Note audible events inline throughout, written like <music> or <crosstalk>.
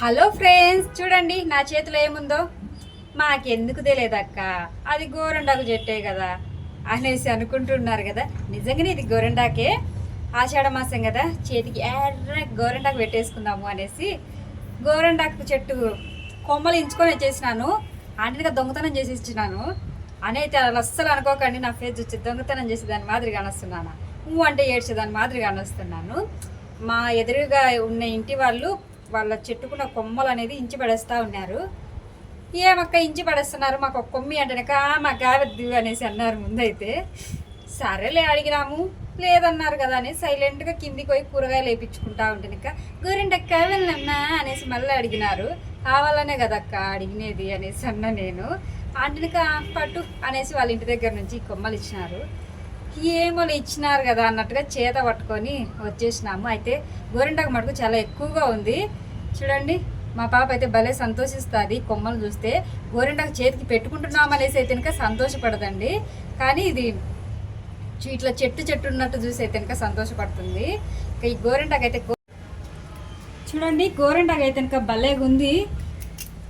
Hello friends చూడండి నా చేతిలో ఏముందో? మాకెందుకు తెలియదక్క అది గోరండాకు చెట్టే కదా అనేసి అనుకుంటున్నారు కదా. నిజంగానే ఇది గోరండాకే? ఆషాఢ మాసం కదా. చేతికి ఎర్ర గోరండాకు పెట్టేసుకుందాము అనేసి గోరండాకు చెట్టు కొమ్మలు ఇంచుకొని వచ్చేసినాను. ఆంటీగా దొంగతనం చేసి ఇచ్చినాను అని అయితే అలా అస్సలు అనుకోకండి నా ఫేస్ వచ్చి దొంగతనం చేసి దాని మాదిరిగా అనొస్తున్నాను? నువ్వు అంటే ఏడ్చేదాని మాదిరిగా అనొస్తున్నాను. మా ఎదురుగా ఉన్న ఇంటి వాళ్ళు వాళ్ళ చెట్టుకున్న కొమ్మలు అనేది ఇంచి పడేస్తూ ఉన్నారు. ఏమక్క ఇంచి పడేస్తున్నారు? మాకు ఒక కొమ్మి అంటేనక మాకు కావద్దు అనేసి అన్నారు ముందైతే. సరేలే అడిగినాము. లేదన్నారు కదా అని సైలెంట్గా కిందికి పోయి కూరగాయలు వేయించుకుంటా ఉంటేనక గోరింటక్క వెళ్ళన్నా అనేసి మళ్ళీ అడిగినారు. కావాలనే కదక్క అడిగినది అనేసి అన్న నేను. అంటేనక పట్టు అనేసి వాళ్ళ ఇంటి దగ్గర నుంచి కొమ్మలు ఇచ్చినారు. ఏమో ఇచ్చినారు కదా అన్నట్టుగా చేత పట్టుకొని వచ్చేసినాము. అయితే గోరింటాకు మటుకు చాలా ఎక్కువగా ఉంది. చూడండి మా పాప అయితే భలే సంతోషిస్తుంది కొమ్మలు చూస్తే. గోరింటాకు చేతికి పెట్టుకుంటున్నాం అనేసి అయితే కనుక సంతోషపడదండి. కానీ ఇది ఇట్లా చెట్టు చెట్టు ఉన్నట్టు చూసి అయితే కనుక సంతోషపడుతుంది. ఈ గోరింటాకు అయితే గో- చూడండి గోరింటాకు అయితే కనుక భలేగా ఉంది.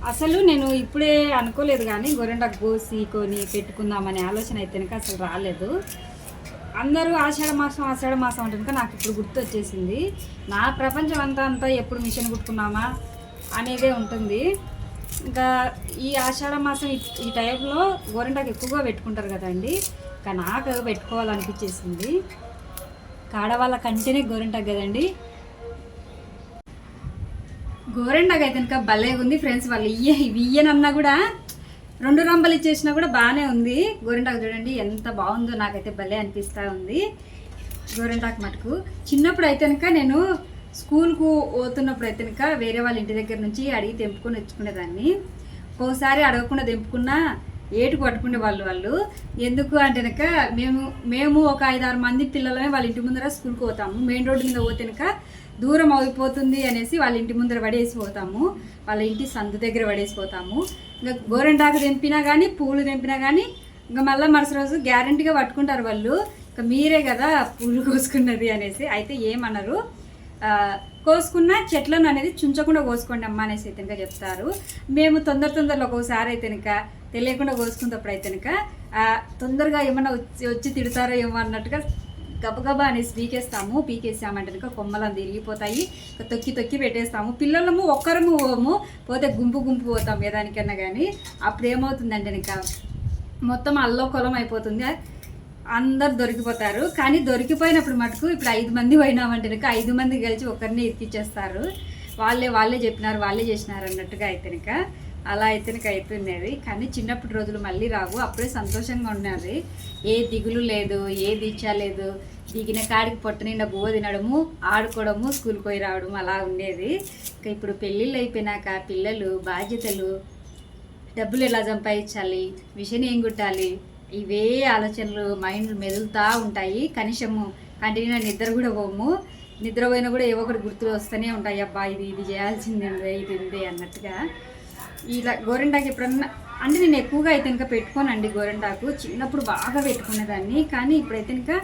అసలు నేను ఇప్పుడే అనుకోలేదు కానీ గోరింటాకు కోసి కొని పెట్టుకుందామనే ఆలోచన అయితే కనుక అసలు రాలేదు. అందరూ ఆషాఢ మాసం ఆషాఢ మాసం అంటే నాకు ఇప్పుడు గుర్తు వచ్చేసింది నా ప్రపంచం అంతా అంతా ఎప్పుడు మిషన్ కుట్టుకున్నామా అనేదే ఉంటుంది. ఇంకా ఈ ఆషాఢ మాసం ఈ- టైంలో గోరింటాకు ఎక్కువగా పెట్టుకుంటారు కదండి. ఇంకా నాకు పెట్టుకోవాలనిపించేసింది. కాడవాళ్ళ కంటేనే గోరింటాకు కదండి. గోరెండాకు అయితే కనుక భలే ఉంది ఫ్రెండ్స్. వాళ్ళు ఇయ్య ఇవి ఇయ్యనన్నా కూడా రెండు రంబలు ఇచ్చేసినా కూడా బాగానే ఉంది. గోరింటాకు చూడండి ఎంత బాగుందో నాకైతే భలే అనిపిస్తూ ఉంది. గోరింటాకు మటుకు. చిన్నప్పుడు అయితే కనుక నేను స్కూల్కు పోతున్నప్పుడు అయితే కనుక వేరే వాళ్ళ ఇంటి దగ్గర నుంచి అడిగి తెంపుకొని వచ్చుకునేదాన్ని ఒకసారి అడగకుండా తెంపుకున్నా ఏటు పట్టుకునే వాళ్ళు వాళ్ళు. ఎందుకు అంటే కనుక మేము మేము ఒక ఐదారు మంది పిల్లలమే వాళ్ళ ఇంటి ముందర స్కూల్కి పోతాము. మెయిన్ రోడ్డు మీద పోతే కనుక దూరం అయిపోతుంది అనేసి వాళ్ళ ఇంటి ముందర పడేసి పోతాము. వాళ్ళ ఇంటి సందు దగ్గర పడేసి పోతాము. ఇంకా గోరెంటాకు తెంపినా కానీ పూలు తెంపినా కానీ ఇంకా మళ్ళీ మరుసటి రోజు గ్యారంటీగా పట్టుకుంటారు వాళ్ళు. ఇంకా మీరే కదా పూలు కోసుకున్నది అనేసి అయితే ఏమన్నారు కోసుకున్న చెట్లను అనేది చుంచకుండా కోసుకోండి అమ్మ అనేసి అయితే ఇంకా చెప్తారు. మేము తొందర తొందరలో ఒక్కోసారి అయితే కనుక తెలియకుండా కోసుకున్నప్పుడు అయితే కనుక తొందరగా ఏమన్నా వచ్చి వచ్చి తిడతారో ఏమో అన్నట్టుగా గబగబా అనేసి పీకేస్తాము. పీకేసామంటే కనుక కొమ్మలు తిరిగిపోతాయి. విరిగిపోతాయి తొక్కి తొక్కి పెట్టేస్తాము. పిల్లలము ఒక్కరము పోము. పోతే గుంపు గుంపు పోతాం ఏదానికన్నా కానీ అప్పుడు ఏమవుతుందంటే కనుక మొత్తం అల్లోకొలం అయిపోతుంది. అందరు దొరికిపోతారు. కానీ దొరికిపోయినప్పుడు మటుకు ఇప్పుడు ఐదు మంది పోయినామంటే కనుక ఐదు మంది కలిసి ఒకరిని ఇరికిచ్చేస్తారు. వాళ్ళే వాళ్ళే చెప్పినారు వాళ్ళే చేసినారు అన్నట్టుగా అయితే కనుక అలా అయితే కనుక అవుతున్నది కానీ చిన్నప్పటి రోజులు మళ్ళీ రావు. అప్పుడే సంతోషంగా ఉన్నది. ఏ దిగులు లేదు ఏ దీక్ష లేదు. దిగిన కాడికి పొట్ట నిండా బువ్వ తినడము ఆడుకోవడము స్కూల్కి పోయి రావడం అలా ఉండేది. ఇంకా ఇప్పుడు పెళ్ళిళ్ళు అయిపోయినాక పిల్లలు బాధ్యతలు డబ్బులు ఎలా సంపాదించాలి మిషన్ ఏం కుట్టాలి ఇవే ఆలోచనలు మైండ్ మెదులుతూ ఉంటాయి. కనీసము కంటిన్యూ నిద్ర కూడా పోము. నిద్ర పోయినా కూడా ఏవో ఒకటి గుర్తులు వస్తూనే ఉంటాయి. అబ్బా ఇది ఇది చేయాల్సింది ఇది ఉంది అన్నట్టుగా. ఇలా గోరింటాకు ఎప్పుడన్నా అంటే నేను ఎక్కువగా అయితే ఇంకా పెట్టుకోనండి గోరింటాకు. చిన్నప్పుడు బాగా పెట్టుకునేదాన్ని. కానీ ఇప్పుడైతే ఇంకా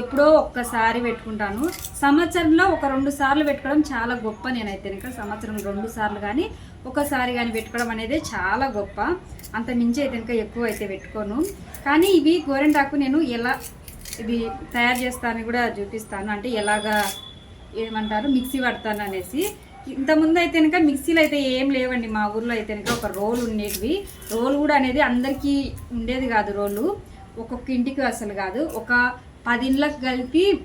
ఎప్పుడో ఒక్కసారి పెట్టుకుంటాను. సంవత్సరంలో ఒక రెండు సార్లు పెట్టుకోవడం చాలా గొప్ప నేనైతే ఇంకా. సంవత్సరం రెండు సార్లు కానీ ఒకసారి కానీ పెట్టుకోవడం అనేది చాలా గొప్ప. అంత మించి అయితే ఇంకా ఎక్కువ అయితే పెట్టుకోను. కానీ ఇవి గోరింటాకు నేను ఎలా ఇది తయారు చేస్తానని కూడా చూపిస్తాను. అంటే ఎలాగా ఏమంటారు? మిక్సీ పడతాను అనేసి. ఇంతకుముందు అయితే కనుక మిక్సీలు అయితే ఏం లేవండి మా ఊర్లో అయితే కనుక ఒక రోల్ ఉండేటివి. రోల్ కూడా అనేది అందరికీ ఉండేది కాదు రోలు. ఒక్కొక్క ఇంటికి అసలు కాదు. ఒక పది ఇళ్ళకి కలిపి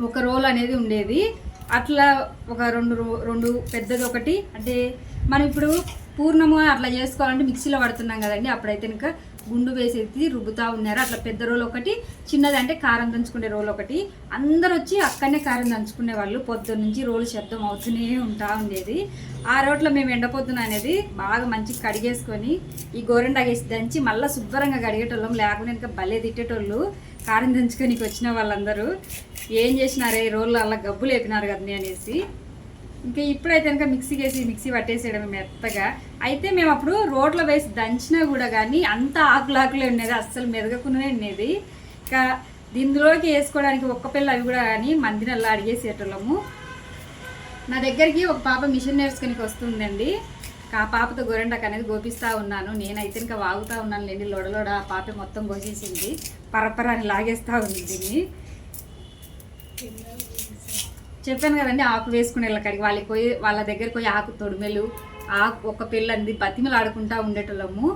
ఒక రోల్ అనేది ఉండేది. అట్లా ఒక రెండు రో- రెండు పెద్దది ఒకటి. అంటే మనం ఇప్పుడు పూర్ణము అట్లా చేసుకోవాలంటే మిక్సీలో పడుతున్నాం కదండి. అప్పుడైతే ఇంకా గుండు వేసేసి రుబ్బుతా ఉన్నారు. అట్లా పెద్ద రోల్ ఒకటి చిన్నది అంటే కారం దంచుకునే రోల్ ఒకటి. అందరు వచ్చి అక్కడనే కారం దంచుకునే వాళ్ళు పొద్దున్న నుంచి రోలు శబ్దం అవుతూనే ఉంటా ఉండేది. ఆ రోట్లో మేము ఎండపోతున్న అనేది బాగా మంచిగా కడిగేసుకొని ఈ గోరెండాగేసి దంచి మళ్ళీ శుభ్రంగా కడిగేటోళ్ళం. లేకుండా ఇంకా భలే తిట్టేటోళ్ళు కారం దంచుకొని వచ్చిన వాళ్ళందరూ. ఏం చేసినారే? ఈ రోళ్ళు అలా గబ్బు లేపినారు కదా అనేసి. ఇంకా ఇప్పుడైతే కనుక మిక్సీకి వేసి మిక్సీ పట్టేసేయడం మెత్తగా. అయితే మేము అప్పుడు రోడ్లో వేసి దంచినా కూడా కానీ అంత ఆకులాకులే ఉండేది అస్సలు మెదగకుండానే ఉండేది. ఇంకా దీనిలోకి వేసుకోవడానికి ఒక్క పిల్ల అవి కూడా కానీ మందినల్లా అడిగేసేటోళ్ళము నా దగ్గరికి ఒక పాప మిషన్ నేర్చుకునికి వస్తుందండి. ఆ పాపతో గోరెండాకు అనేది గోపిస్తూ ఉన్నాను. నేనైతే ఇంకా వాగుతూ ఉన్నాను లేని లొడలోడ ఆ పాప మొత్తం గోసేసింది. పరపరాని లాగేస్తూ ఉంది దీన్ని. చెప్పాను కదండి ఆకు వేసుకునే వాళ్ళకి వాళ్ళకి పోయి వాళ్ళ దగ్గరికి పోయి ఆకు తొడిమెలు ఆకు ఒక పిల్లంది బతిమలు ఆడుకుంటా ఉండేటోళ్ళము.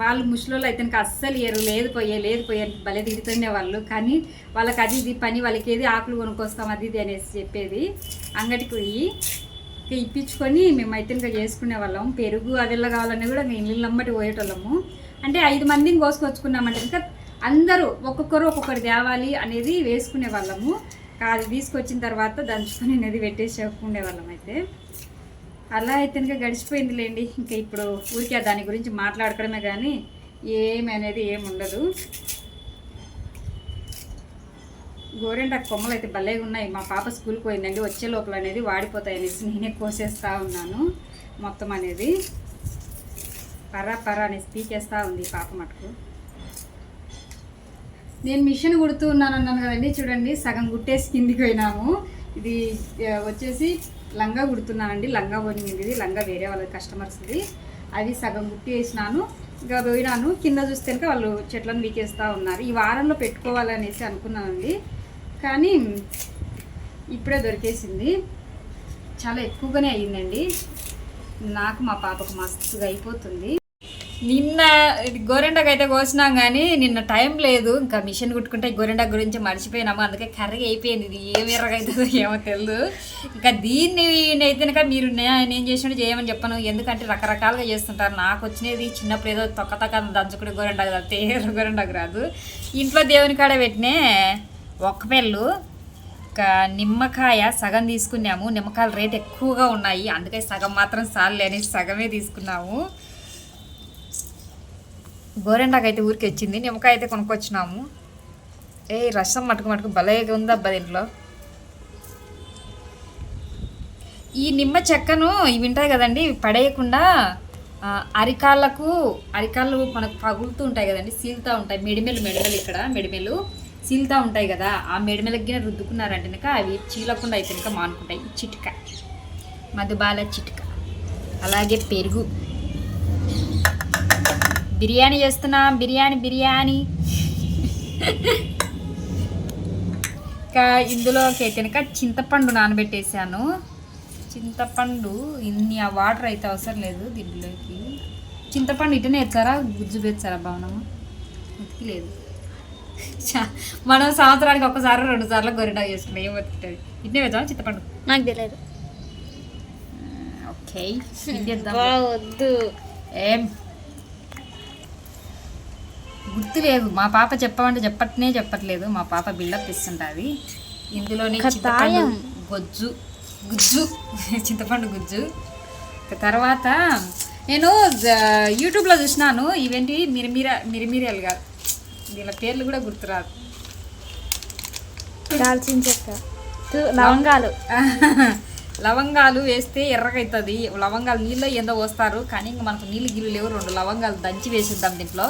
వాళ్ళు ముసలోళ్ళు అయితే అస్సలు ఏరు లేదు పోయే లేదు పోయే భలే తిడుతుండే వాళ్ళు. కానీ వాళ్ళకి అది ఇది పని వాళ్ళకి ఏది ఆకులు కొనుక్కొస్తాం అది ఇది అనేసి చెప్పేది. అంగటికి పోయి ఇప్పించుకొని ఇప్పించుకొని మేమైతే ఇంకా చేసుకునే వాళ్ళం. పెరుగు అవిల్ల కావాలన్నా కూడా ఇంకా ఇల్లు పోయేటోళ్ళము. అంటే ఐదు మందిని కోసుకొచ్చుకున్నామంటే ఇంకా అందరూ ఒక్కొక్కరు ఒక్కొక్కటి తేవాలి అనేది వేసుకునే వాళ్ళము. అది తీసుకొచ్చిన తర్వాత దంచుకొని అనేది పెట్టేసి చెప్పుకునే వాళ్ళం అయితే. అలా అయితే ఇంకా గడిచిపోయింది లేండి ఇంకా ఇప్పుడు ఊరికే దాని గురించి మాట్లాడుకోవడమే కానీ ఏమి అనేది ఏమి ఉండదు. గోరెంటాకు కొమ్మలు అయితే భలేగా ఉన్నాయి. మా పాప స్కూల్కి పోయిందండి. వచ్చే లోపల అనేది వాడిపోతాయి అనేసి నేనే కోసేస్తూ ఉన్నాను మొత్తం అనేది. పరా పరా అనేసి పీకేస్తూ ఉంది పాప మటుకు. నేను మిషన్ కుడుతూ ఉన్నాను అన్నాను కదండి చూడండి సగం కుట్టేసి కిందికి పోయినాము. ఇది వచ్చేసి లంగా కుడుతున్నానండి లంగా పోయింది ఇది లంగా వేరే వాళ్ళ కస్టమర్స్ది అది సగం కుట్టి వేసినాను ఇంకా పోయినాను. కింద చూస్తే కనుక వాళ్ళు చెట్లను వీకేస్తూ ఉన్నారు. ఈ వారంలో పెట్టుకోవాలనేసి అనుకున్నానండి. కానీ ఇప్పుడే దొరికేసింది. చాలా ఎక్కువగానే అయ్యిందండి. నాకు మా పాపకు మస్తుగా అయిపోతుంది. నిన్న ఇది అయితే కోసినాం కానీ నిన్న టైం లేదు. ఇంకా మిషన్ కుట్టుకుంటే గోరెండ గురించి మర్చిపోయినాము. అందుకే కర్రీ అయిపోయింది. ఇది ఏం ఎర్రగైతుందో ఏమో తెలియదు ఇంకా దీన్ని అయితే కనుక మీరు నే- నేను చేసినట్టు చేయమని చెప్పను. ఎందుకంటే రకరకాలుగా చేస్తుంటారు. నాకు వచ్చినది చిన్నప్పుడు ఏదో తొక్క తొక్క దంచుకునే గోరెండకు తప్పితే ఎర్ర గోరెండాకు రాదు. ఇంట్లో దేవుని కాడ పెట్టినే ఒక్క పెళ్ళు ఇంకా నిమ్మకాయ సగం తీసుకున్నాము. నిమ్మకాయల రేట్ ఎక్కువగా ఉన్నాయి. అందుకే సగం మాత్రం చాలు అనేసి సగమే తీసుకున్నాము. గోరెండాకు అయితే ఊరికి వచ్చింది. నిమ్మకాయ అయితే కొనుక్కొచ్చినాము. ఏ రసం మటుకు మటుకు భలేగా ఉంది అబ్బా దీంట్లో. ఈ నిమ్మ చెక్కను ఇవి ఉంటాయి కదండి ఇవి పడేయకుండా అరికాళ్ళకు అరికాళ్ళు మనకు పగులుతూ ఉంటాయి కదండి సీలుతూ ఉంటాయి. మెడిమెలు మెడిమెలు ఇక్కడ మెడిమెలు సీలుతూ ఉంటాయి కదా ఆ మెడిమెలకి రుద్దుకున్నారంటే కనుక అవి చీలకుండా అయితే కనుక మానుకుంటాయి. చిట్క. మధుబాల చిట్క. అలాగే పెరుగు. బిర్యానీ చేస్తున్నాం బిర్యానీ బిర్యానీ. ఇంకా ఇందులోకి కనుక చింతపండు నానబెట్టేసాను చింతపండు ఇన్ని ఆ వాటర్ అయితే అవసరం లేదు దీంట్లోకి. చింతపండు ఇటనే ఎత్తారా? గుజ్జు పెచ్చారా భవనము ఉతికి లేదు. మనం సంవత్సరానికి ఒకసారి రెండు సార్లు గొరిటా చేసుకుంటాం ఏం బతుకుతుంది ఇట్నే వేద్దాం చింతపండు? నాకు తెలియదు. ఓకే వద్దు <laughs> ఏం? గుర్తులేదు. మా పాప చెప్పమంటే చెప్పట్నే చెప్పట్లేదు. మా పాప బిల్డప్ ఇస్తుంటుంది. ఇందులోనే చింతపండు. గొజ్జు గుజ్జు చింతపండు గుజ్జు. తర్వాత నేను యూట్యూబ్లో చూసినాను. ఇవేంటి? మిరిమిర మిరిమిరియాలు కాదు. దీని పేర్లు కూడా గుర్తురాదు. దాల్చిన చెక్క లవంగాలు. <laughs> లవంగాలు వేస్తే ఎర్రగవుతుంది లవంగాలు నీళ్ళు ఏందో పోస్తారు. కానీ ఇంక మనకు నీళ్ళు గిల్లు లేవు. రెండు లవంగాలు దంచి వేసిద్దాం దీంట్లో.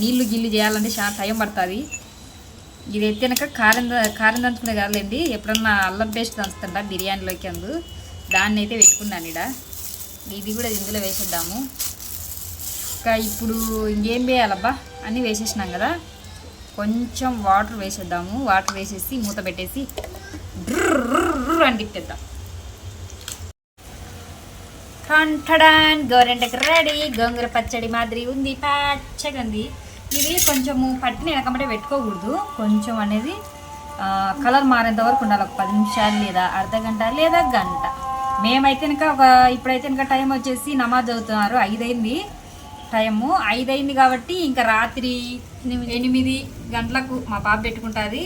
నీళ్ళు గిల్లు చేయాలంటే చాలా టైం పడుతుంది. ఇది ఎత్తినాక కారం కారం దంచుకునే కాదులేండి ఎప్పుడన్నా అల్లం పేస్ట్ దంచుతుంటా బిర్యానీలోకి అందు. దాన్ని అయితే పెట్టుకున్నాను ఇడ. ఇది కూడా ఇందులో వేసేద్దాము. ఇంకా ఇప్పుడు ఇంకేం వేయాలబ్బా? అన్నీ వేసేసినాం కదా. కొంచెం వాటర్ వేసేద్దాము. వాటర్ వేసేసి మూత పెట్టేసి అని తిప్పేద్దాం కంఠడాన్ గోరెంటకి రెడీ గోంగూర పచ్చడి మాదిరి ఉంది పచ్చగా ఉంది ఇది కొంచెము పట్టిన వెనకమంటే పెట్టుకోకూడదు. కొంచెం అనేది కలర్ మారేంత వరకు ఉండాలి. ఒక పది నిమిషాలు లేదా అర్ధ గంట లేదా గంట. మేమైతే ఇంకా ఒక ఇప్పుడైతే ఇంకా టైం వచ్చేసి నమాజ్ చదువుతున్నారు. ఐదైంది టైము. ఐదైంది కాబట్టి ఇంకా రాత్రి ఎనిమిది గంటలకు మా పాప పెట్టుకుంటుంది.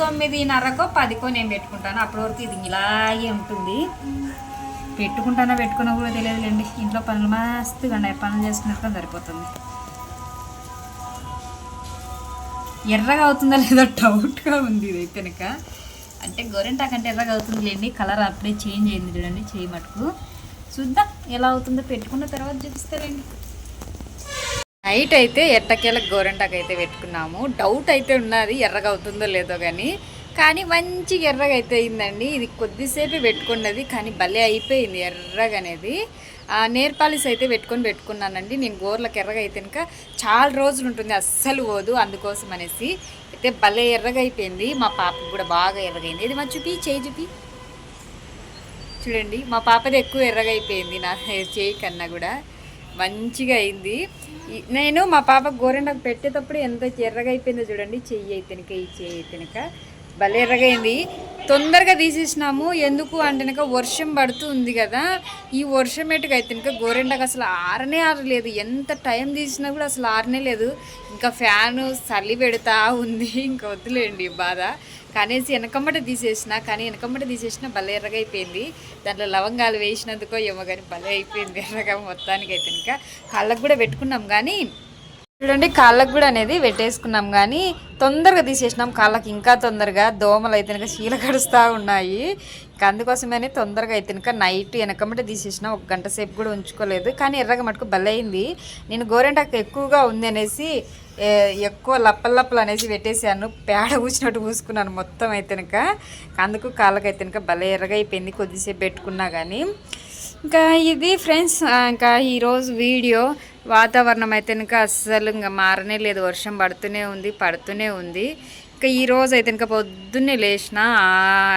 తొమ్మిదిన్నరకో పదికో నేను పెట్టుకుంటాను. అప్పటి వరకు ఇది ఇలాగే ఉంటుంది. పెట్టుకుంటానో పెట్టుకున్నా కూడా తెలియదులేండి. ఇంట్లో పనులు మస్తుగా ఉన్నాయి. పనులు చేసుకున్నట్టు సరిపోతుంది. ఎర్రగా అవుతుందా లేదో డౌట్గా ఉంది ఇది కనుక. అంటే గోరెంటాక్ అంటే ఎర్రగా అవుతుంది లేండి కలర్ అప్పుడే చేంజ్ అయింది చూడండి చేయి మటుకు. చూద్దాం ఎలా అవుతుందో పెట్టుకున్న తర్వాత చూపిస్తారండి నైట్ అయితే ఎట్టకేలకు గోరెంటాకు అయితే పెట్టుకున్నాము. డౌట్ అయితే ఉన్నది ఎర్రగా అవుతుందో లేదో కానీ కానీ మంచిగా ఎర్రగా అయితే అయిందండి ఇది కొద్దిసేపే పెట్టుకున్నది కానీ భలే అయిపోయింది ఎర్రగా అనేది నేర్ పాలిస్ అయితే పెట్టుకొని పెట్టుకున్నానండి. నేను గోర్లకు ఎర్రగా అయితే కనుక చాలా రోజులు ఉంటుంది అస్సలు పోదు అందుకోసం అనేసి. అయితే భలే ఎర్రగా అయిపోయింది. మా పాపకు కూడా బాగా ఎర్రగైంది. ఇది మా చూపి చేయి చూపి. చూడండి మా పాపది ఎక్కువ ఎర్రగా అయిపోయింది నా <laughs> చేయి కన్నా కూడా. మంచిగా అయింది. నేను మా పాప గోరెండకు పెట్టేటప్పుడు ఎంత ఎర్రగా అయిపోయిందో చూడండి. చెయ్యి అయితేనక ఈ చెయ్యి అయితేనక భలే ఎర్రగైంది. తొందరగా తీసేసినాము. ఎందుకు అంటేనక వర్షం పడుతుంది కదా. ఈ వర్షం అయితే ఇంకా గోరెండకు అసలు ఆరనే ఆరలేదు. ఎంత టైం తీసినా కూడా అసలు ఆరనే లేదు. ఇంకా ఫ్యాను చలి పెడతా ఉంది. ఇంకా వద్దులేండి బాధ. కనేసి వెనకమ్మట తీసేసిన కానీ వెనకమ్మట తీసేసిన భలే ఎర్రగా అయిపోయింది దాంట్లో లవంగాలు వేసినందుకో ఏమో కానీ భలే అయిపోయింది ఎర్రగా మొత్తానికి అయితే ఇంకా కాళ్ళకు కూడా పెట్టుకున్నాం. కానీ చూడండి కాళ్ళకు కూడా అనేది పెట్టేసుకున్నాం కానీ తొందరగా తీసేసినాం. కాళ్ళకి ఇంకా తొందరగా దోమలు అయితే కనుక శీల కడుస్తూ ఉన్నాయి. ఇంకా అందుకోసమని తొందరగా అయితే కనుక నైట్ వెనకమ్మటే తీసేసిన ఒక గంట సేపు కూడా ఉంచుకోలేదు. కానీ ఎర్రగా మటుకు బలైంది. నేను గోరెంటాకు ఎక్కువగా ఉంది అనేసి ఎక్కువ లప్పలు లప్పలు అనేసి పెట్టేసాను పేడ పూసినట్టు పూసుకున్నాను మొత్తం అయితే కనుక. అందుకు కాళ్ళకైతే కనుక భలే ఎర్రగా అయిపోయింది కొద్దిసేపు పెట్టుకున్నా కానీ. ఇంకా ఇది ఫ్రెండ్స్ ఇంకా ఈరోజు వీడియో వాతావరణం అయితే ఇంకా అస్సలు ఇంకా మారనే లేదు. వర్షం పడుతూనే ఉంది పడుతూనే ఉంది. ఇంకా ఈరోజు అయితే ఇంకా పొద్దున్నే లేచిన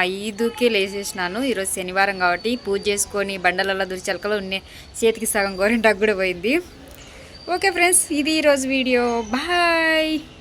ఐదుకే లేచేసినాను. ఈరోజు శనివారం కాబట్టి పూజ చేసుకొని బండలలో దురి చలకలు చేతికి సగం గోరింటాకు కూడా పోయింది. ఓకే ఫ్రెండ్స్ ఇది ఈరోజు వీడియో. బాయ్!